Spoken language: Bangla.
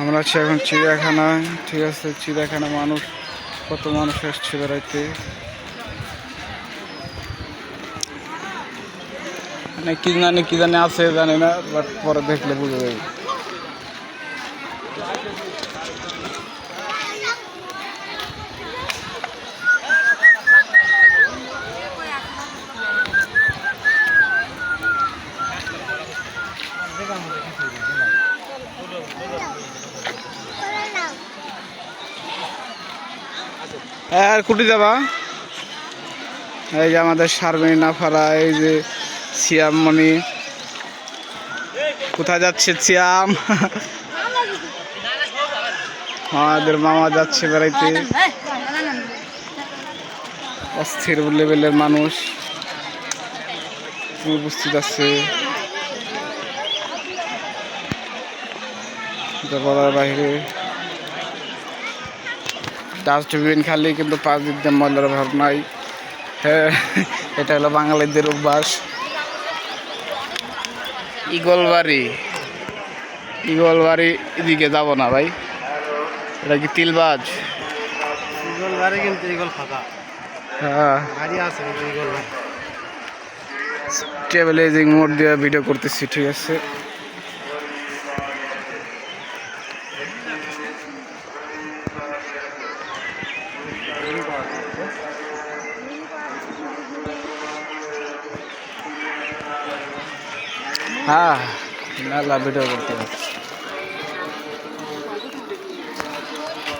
আমরা আছি এখন চিড়িয়াখানায়। ঠিক আছে চিড়িয়াখানা মানুষ কত মানুষ আসছে বেড়াইতে মানে কি জানি কি জানি আছে জানি না বাট পরে দেখলে বুঝে যাবে। হ্যাঁ, আর কুটি যাবা এই যে আমাদের শারমিন নাফারা, এই যে সিয়াম মণি কোথায় যাচ্ছে সিয়াম? আমাদের মামা যাচ্ছে বেড়াইতে। অস্থির লেভেলের মানুষ। উপস্থিত আছে? বাইরে। ডাস্টবিন খালি কিন্তু পাঁচ দিক দিয়ে ময়লার অভাব নাই। হ্যাঁ এটা হলো বাঙালিদের অভ্যাস। ইগলবাড়ি ইগলবাড়ি এদিকে যাব না ভাই। এটা কি তিলবাজ? ইগল কিন্তু ইগল ফাঁকা। হ্যাঁ। আছে কিন্তু ইগল নাই ট্রাভেল এজিং মোড দিয়ে ভিডিও করতেছি ঠিক আছে? হ্যাঁ মেলা ভিডিও করতে